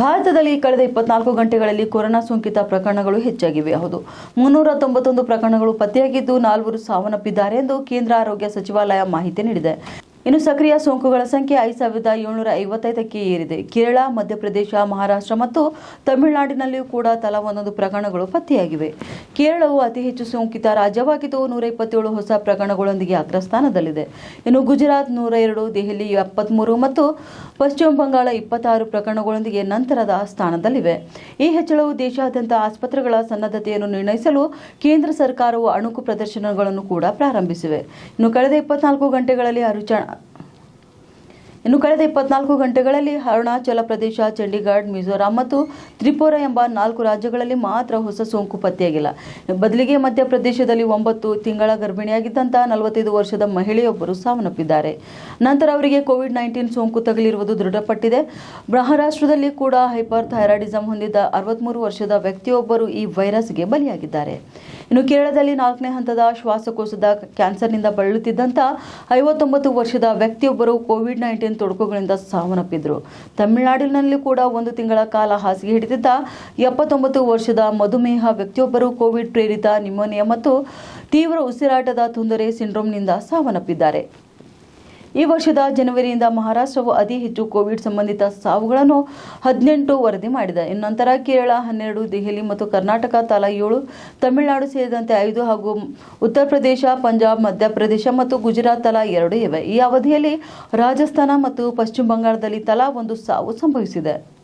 ಭಾರತದಲ್ಲಿ ಕಳೆದ ಇಪ್ಪತ್ನಾಲ್ಕು ಗಂಟೆಗಳಲ್ಲಿ ಕೊರೋನಾ ಸೋಂಕಿತ ಪ್ರಕರಣಗಳು ಹೆಚ್ಚಾಗಿವೆ. ಹೌದು, ಮುನ್ನೂರ ತೊಂಬತ್ತೊಂದು ಪ್ರಕರಣಗಳು ಪತ್ತೆಯಾಗಿದ್ದು ನಾಲ್ವರು ಸಾವನ್ನಪ್ಪಿದ್ದಾರೆ ಎಂದು ಕೇಂದ್ರ ಆರೋಗ್ಯ ಸಚಿವಾಲಯ ಮಾಹಿತಿ ನೀಡಿದೆ. ಇನ್ನು ಸಕ್ರಿಯ ಸೋಂಕುಗಳ ಸಂಖ್ಯೆ ಐದು ಸಾವಿರದ ಏಳ್ನೂರ ಐವತ್ತೈದಕ್ಕೆ ಏರಿದೆ. ಕೇರಳ, ಮಧ್ಯಪ್ರದೇಶ, ಮಹಾರಾಷ್ಟ್ರ ಮತ್ತು ತಮಿಳುನಾಡಿನಲ್ಲಿಯೂ ಕೂಡ ತಲಾ ಒಂದೊಂದು ಪ್ರಕರಣಗಳು ಪತ್ತೆಯಾಗಿವೆ. ಕೇರಳವು ಅತಿ ಹೆಚ್ಚು ಸೋಂಕಿತ ರಾಜ್ಯವಾಗಿದ್ದು ನೂರ ಇಪ್ಪತ್ತೇಳು ಹೊಸ ಪ್ರಕರಣಗಳೊಂದಿಗೆ ಅಗ್ರಸ್ಥಾನದಲ್ಲಿದೆ. ಇನ್ನು ಗುಜರಾತ್ ನೂರ ಎರಡು, ದೆಹಲಿ ಎಪ್ಪತ್ಮೂರು ಮತ್ತು ಪಶ್ಚಿಮ ಬಂಗಾಳ ಇಪ್ಪತ್ತಾರು ಪ್ರಕರಣಗಳೊಂದಿಗೆ ನಂತರದ ಸ್ಥಾನದಲ್ಲಿವೆ. ಈ ಹೆಚ್ಚಳವು ದೇಶಾದ್ಯಂತ ಆಸ್ಪತ್ರೆಗಳ ಸನ್ನದ್ಧತೆಯನ್ನು ನಿರ್ಣಯಿಸಲು ಕೇಂದ್ರ ಸರ್ಕಾರವು ಅಣುಕು ಪ್ರದರ್ಶನಗಳನ್ನು ಕೂಡ ಪ್ರಾರಂಭಿಸಿವೆ. ಇನ್ನು ಕಳೆದ ಇಪ್ಪತ್ನಾಲ್ಕು ಗಂಟೆಗಳಲ್ಲಿ ಅರುಚ ಇನ್ನು ಕಳೆದ ಇಪ್ಪತ್ನಾಲ್ಕು ಗಂಟೆಗಳಲ್ಲಿ ಅರುಣಾಚಲ ಪ್ರದೇಶ, ಚಂಡೀಗಢ, ಮಿಜೋರಾಂ ಮತ್ತು ತ್ರಿಪುರ ಎಂಬ ನಾಲ್ಕು ರಾಜ್ಯಗಳಲ್ಲಿ ಮಾತ್ರ ಹೊಸ ಸೋಂಕು ಪತ್ತೆಯಾಗಿಲ್ಲ. ಬದಲಿಗೆ ಮಧ್ಯಪ್ರದೇಶದಲ್ಲಿ ಒಂಬತ್ತು, ತಿಂಗಳ ಗರ್ಭಿಣಿಯಾಗಿದ್ದಂತಹ ನಲವತ್ತೈದು ವರ್ಷದ ಮಹಿಳೆಯೊಬ್ಬರು ಸಾವನ್ನಪ್ಪಿದ್ದಾರೆ. ನಂತರ ಅವರಿಗೆ ಕೋವಿಡ್ ನೈನ್ಟೀನ್ ಸೋಂಕು ತಗುಲಿರುವುದು ದೃಢಪಟ್ಟಿದೆ. ಮಹಾರಾಷ್ಟ್ರದಲ್ಲಿ ಕೂಡ ಹೈಪರ್ ಥೈರಾಯ್ಡಿಸಮ್ ಹೊಂದಿದ್ದ ಅರವತ್ಮೂರು ವರ್ಷದ ವ್ಯಕ್ತಿಯೊಬ್ಬರು ಈ ವೈರಸ್ಗೆ ಬಲಿಯಾಗಿದ್ದಾರೆ. ಇನ್ನು ಕೇರಳದಲ್ಲಿ ನಾಲ್ಕನೇ ಹಂತದ ಶ್ವಾಸಕೋಶದ ಕ್ಯಾನ್ಸರ್ನಿಂದ ಬಳಲುತ್ತಿದ್ದಂಥ ಐವತ್ತೊಂಬತ್ತು ವರ್ಷದ ವ್ಯಕ್ತಿಯೊಬ್ಬರು ಕೋವಿಡ್ ನೈನ್ಟೀನ್ ತೊಡಕುಗಳಿಂದ ಸಾವನ್ನಪ್ಪಿದ್ರು. ತಮಿಳುನಾಡಿನಲ್ಲಿ ಕೂಡ ಒಂದು ತಿಂಗಳ ಕಾಲ ಹಾಸಿಗೆ ಹಿಡಿದಿದ್ದ ಎಪ್ಪತ್ತೊಂಬತ್ತು ವರ್ಷದ ಮಧುಮೇಹ ವ್ಯಕ್ತಿಯೊಬ್ಬರು ಕೋವಿಡ್ ಪ್ರೇರಿತ ನಿಮೋನಿಯಾ ಮತ್ತು ತೀವ್ರ ಉಸಿರಾಟದ ತೊಂದರೆ ಸಿಂಡ್ರೋಮ್ನಿಂದ ಸಾವನ್ನಪ್ಪಿದ್ದಾರೆ. ಈ ವರ್ಷದ ಜನವರಿಯಿಂದ ಮಹಾರಾಷ್ಟ್ರವು ಅತಿ ಹೆಚ್ಚು ಕೋವಿಡ್ ಸಂಬಂಧಿತ ಸಾವುಗಳನ್ನು ಹದಿನೆಂಟು ವರದಿ ಮಾಡಿದೆ. ನಂತರ ಕೇರಳ, ಹನ್ನೆರಡು, ದೆಹಲಿ ಮತ್ತು ಕರ್ನಾಟಕ ತಲಾ ಏಳು, ತಮಿಳುನಾಡು ಸೇರಿದಂತೆ ಐದು ಹಾಗೂ ಉತ್ತರ ಪ್ರದೇಶ, ಪಂಜಾಬ್, ಮಧ್ಯಪ್ರದೇಶ ಮತ್ತು ಗುಜರಾತ್ ತಲಾ ಎರಡು ಇವೆ. ಈ ಅವಧಿಯಲ್ಲಿ ರಾಜಸ್ಥಾನ ಮತ್ತು ಪಶ್ಚಿಮ ಬಂಗಾಳದಲ್ಲಿ ತಲಾ ಒಂದು ಸಾವು ಸಂಭವಿಸಿದೆ.